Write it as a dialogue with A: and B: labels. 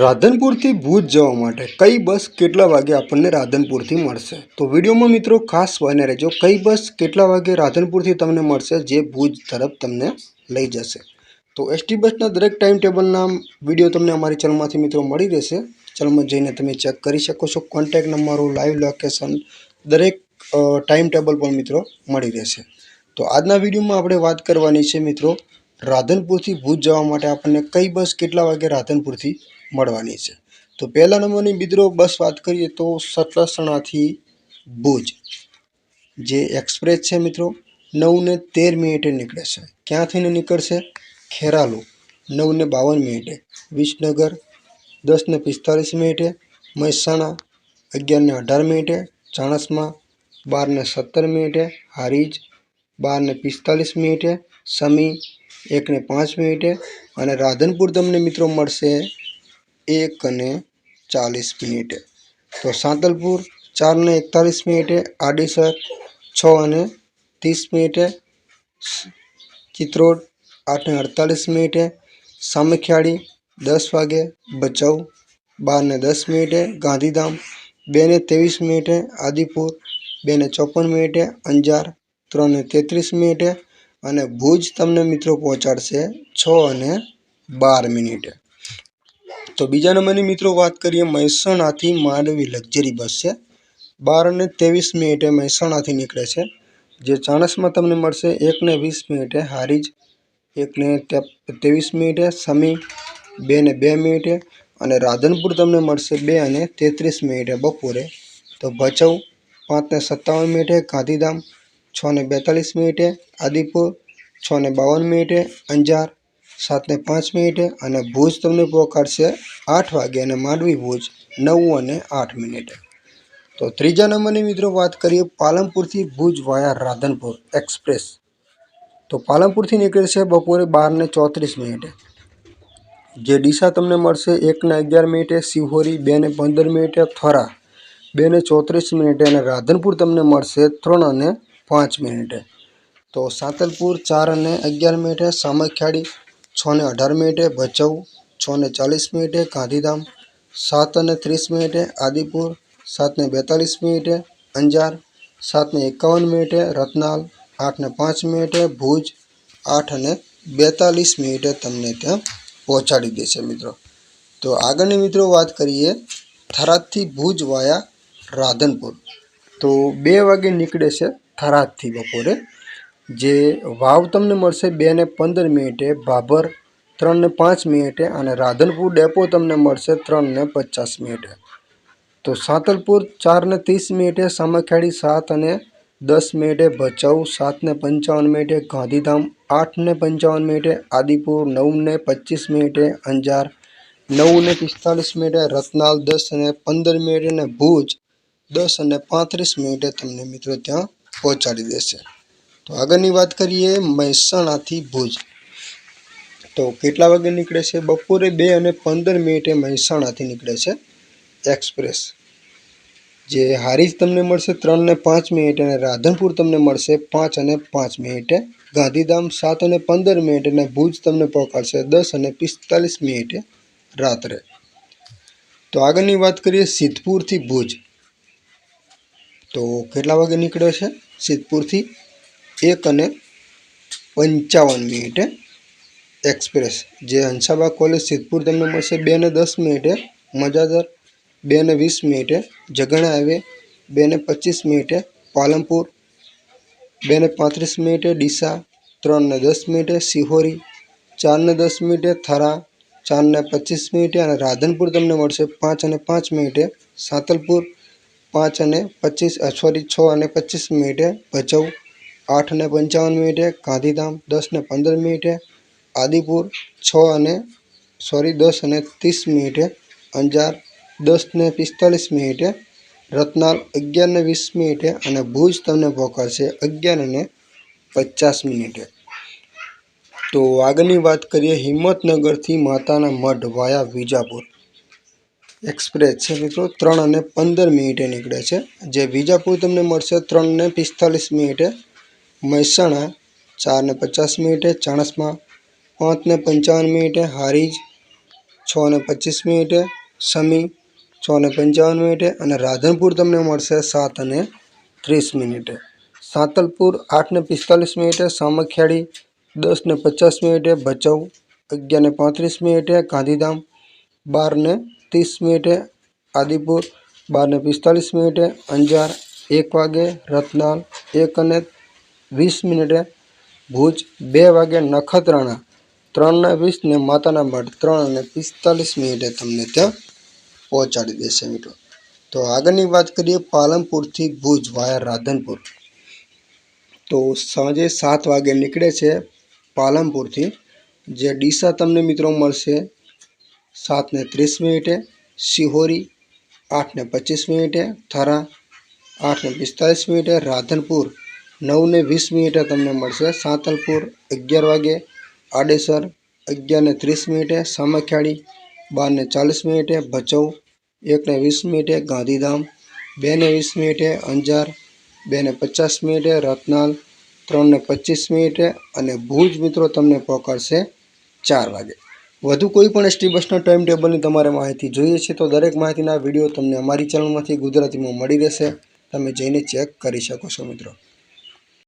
A: રાધનપુરથી ભુજ જવા માટે કઈ બસ કેટલા વાગે આપણને રાધનપુરથી મળશે? તો વિડીયોમાં મિત્રો ખાસ બને રહેજો, કઈ બસ કેટલા વાગે રાધનપુરથી તમને મળશે જે ભુજ તરફ તમને લઈ જશે. તો એસટી બસના દરેક ટાઈમ ટેબલના વીડિયો તમને અમારી ચેનલમાંથી મિત્રો મળી રહેશે. ચેનલમાં જઈને તમે ચેક કરી શકો છો. કોન્ટેક નંબરો લાઈવ લોકેશન દરેક ટાઈમ ટેબલ પણ મિત્રો મળી રહેશે. તો આજના વિડીયોમાં આપણે વાત કરવાની છે મિત્રો રાધનપુરથી ભુજ જવા માટે આપણને કઈ બસ કેટલા વાગે રાધનપુરથી મળવાની છે? તો પહેલા નંબરની મિત્રો બસ વાત કરીએ તો સતલાસણાથી ભુજ. જે એક્સપ્રેસ છે મિત્રો નવ ને તેર મિનિટે નીકળે છે. ક્યાંથીને નીકળશે? ખેરાલુ. નવ ને બાવન મિનિટે. વિસનગર દસ ને પિસ્તાલીસ મિનિટે. મહેસાણા અગિયાર ને અઢાર મિનિટે. ચાણસમાં બાર ને સત્તર મિનિટે. હારીજ બાર ને પિસ્તાલીસ મિનિટે. સમી એક ને પાંચ મિનિટે અને રાધનપુર તમને મિત્રો મળશે એક અને ચાલીસ મિનિટે. તો સાંતલપુર ચાર ને એકતાલીસ મિનિટે, આડીસર છ અને ત્રીસ મિનિટે, ચિત્રોડ આઠ ને અડતાલીસ મિનિટે, સામખિયાળી દસ વાગે, ભચાઉ બાર ને દસ મિનિટે, ગાંધીધામ બે ને ત્રેવીસ મિનિટે, આદિપુર બે ને ચોપન મિનિટે, અંજાર ત્રણ ને તેત્રીસ મિનિટે અને ભુજ તમને મિત્રો પહોંચાડશે છ અને બાર મિનિટે. તો બીજા નંબરની મિત્રો વાત કરીએ, મહેસાણાથી માંડવી લક્ઝરી બસ છે. બાર અને ત્રેવીસ મિનિટે મહેસાણાથી નીકળે છે. જે ચાણસમાં તમને મળશે, એક ને વીસ મિનિટે હારીજ, એક ને ત્રેવીસ મિનિટે સમી, બે ને બે મિનિટે અને રાધનપુર તમને મળશે બે અને તેત્રીસ મિનિટે બપોરે. તો ભચાઉ પાંચ ને સત્તાવન મિનિટે ગાંધીધામ છ ને બેતાલીસ મિનિટે, આદિપુર છ ને બાવન મિનિટે, અંજાર સાત ને પાંચ મિનિટે અને ભુજ તમને પહોંચાડશે આઠ વાગે અને માંડવી ભુજ નવ અને આઠ મિનિટે. તો ત્રીજા નંબરની મિત્રો વાત કરીએ પાલનપુરથી ભુજ વાયા રાધનપુર એક્સપ્રેસ. તો પાલનપુરથી નીકળે છે બપોરે બાર ને ચોત્રીસ મિનિટે. જે ડીસા તમને મળશે એક ને અગિયાર મિનિટે શિહોરી બે ને પંદર મિનિટે, થરા બે ને ચોત્રીસ મિનિટે અને રાધનપુર તમને મળશે ત્રણ અને પાંચ મિનિટે. તો સાંતલપુર ચાર અને અગિયાર મિનિટે, સામખિયાળી છ ને અઢાર મિનિટે, ભચાઉ છ ને ચાલીસ મિનિટે, ગાંધીધામ સાત અને ત્રીસ મિનિટે, આદિપુર સાત ને બેતાલીસ મિનિટે, અંજાર સાત ને એકાવન મિનિટે, રતનાલ આઠ ને પાંચ મિનિટે, ભુજ આઠ અને બેતાલીસ મિનિટે તમને ત્યાં પહોંચાડી દેશે મિત્રો. તો આગળની મિત્રો વાત કરીએ થરાદથી ભુજ વાયા રાધનપુર. તો બે વાગે નીકળે છે થરાદથી બપોરે, જે વાવ તમને મળશે બે ને પંદર મિનિટે, ભાભર ત્રણ ને પાંચ મિનિટે અને રાધનપુર ડેપો તમને મળશે ત્રણ ને પચાસ મિનિટે. તો સાંતલપુર ચાર ને ત્રીસ મિનિટે સામખિયાળી સાત અને દસ મિનિટે, ભચાઉ સાત ને પંચાવન મિનિટે, ગાંધીધામ આઠ ને પંચાવન મિનિટે, આદિપુર નવ ને પચીસ મિનિટે, અંજાર નવ ને પિસ્તાલીસ મિનિટે, રતનાલ દસ અને પંદર મિનિટે અને ભુજ દસ અને પાંત્રીસ મિનિટે તમને મિત્રો ત્યાં પહોંચાડી દેશે. તો આગળની વાત કરીએ મહેસાણાથી ભુજ. તો કેટલા વાગે નીકળે છે? બપોરે બે અને પંદર મિનિટે મહેસાણાથી નીકળે છે એક્સપ્રેસ. જે હારીજ તમને મળશે ત્રણ ને પાંચ મિનિટે અને રાધનપુર તમને મળશે પાંચ અને પાંચ મિનિટે. ગાંધીધામ સાત અને પંદર મિનિટે અને ભુજ તમને પહોંચાડશે દસ અને પિસ્તાલીસ મિનિટે રાત્રે. તો આગળની વાત કરીએ સિદ્ધપુરથી ભુજ. તો કેટલા વાગે નીકળે છે? સિદ્ધપુરથી એક અને પંચાવન મિનિટે એક્સપ્રેસ. જે હંસાબા કોલેજ સિદ્ધપુર તમને મળશે બે ને દસ મિનિટે મજાદર. બે ને વીસ મિનિટે જગણા હાઈવે. બે ને પચીસ મિનિટે પાલનપુર. બે ને પાંત્રીસ મિનિટે ડીસા. ત્રણ ને દસ મિનિટે સિહોરી. ચાર ને દસ મિનિટે થરા. ચાર ને પચીસ મિનિટે અને રાધનપુર તમને મળશે પાંચ અને પાંચ મિનિટે સાંતલપુર. પાંચ અને પચીસ સોરી છ અને પચીસ મિનિટે ભચાઉ આઠ અને પંચાવન મિનિટે ગાંધીધામ, દસ ને પંદર મિનિટે આદિપુર, છ અને સોરી દસ અને ત્રીસ મિનિટે અંજાર, દસ ને પિસ્તાલીસ મિનિટે રતનાલ, અગિયાર ને વીસ મિનિટે અને ભુજ તમને પહોંચાડશે અગિયાર અને પચાસ મિનિટે. તો આગળની વાત કરીએ હિંમતનગરથી માતાના મઢ વાયા વિજાપુર. એક્સપ્રેસ છે મિત્રો, ત્રણ અને પંદર મિનિટે નીકળે છે. જે વિજાપુર તમને મળશે ત્રણ ને પિસ્તાલીસ મિનિટે. મહેસાણા ચાર ને પચાસ મિનિટે, ચાણસમાં પાંચ ને પંચાવન મિનિટે, હારીજ છ ને પચીસ મિનિટે, સમી છ ને પંચાવન મિનિટે અને રાધનપુર તમને મળશે સાત અને ત્રીસ મિનિટે. સાંતલપુર આઠ ને પિસ્તાલીસ મિનિટે, સામખિયાળી દસ ને પચાસ મિનિટે, ભચાઉ અગિયાર ને પાંત્રીસ મિનિટે, ગાંધીધામ બાર ને ત્રીસ મિનિટે આદિપુર, બારને પિસ્તાલીસ મિનિટે અંજાર, એક વાગે રતનાલ એક અને વીસ મિનિટે ભુજ, બે વાગે નખત્રાણા, ત્રણને વીસ ને માતાના મઢ, ત્રણ અને પિસ્તાલીસ મિનિટે તમને ત્યાં પહોંચાડી દેશે મિત્રો. તો આગળની વાત કરીએ પાલનપુરથી ભુજ વાયા રાધનપુર. તો સાંજે સાત વાગે નીકળે છે પાલનપુરથી. જે ડીસા તમને મિત્રો મળશે સાત ને ત્રીસ મિનિટે શિહોરી આઠ ને પચીસ મિનિટે થરા આઠ ને પિસ્તાલીસ મિનિટે રાધનપુર નવ ને વીસ મિનિટે તમને મળશે સાંતલપુર અગિયાર વાગે, આડેસર અગિયાર ને ત્રીસ મિનિટે, સામખિયાળી બાર ને ચાલીસ મિનિટે, ભચૌ એક ને વીસ મિનિટે, ગાંધીધામ બે ને વીસ મિનિટે, અંજાર બે ને પચાસ મિનિટે, રતનાલ ત્રણ ને પચીસ મિનિટે અને ભુજ મિત્રો તમને પહોંચાડશે ચાર વાગે. વધુ કોઈ પણ એસટી બસના ટાઈમ ટેબલની તમારે માહિતી જોઈએ છે, તો દરેક માહિતીના વીડિયો તમને અમારી ચેનલમાંથી ગુજરાતીમાં મળી રહેશે. તમે જઈને ચેક કરી શકો છો મિત્રો.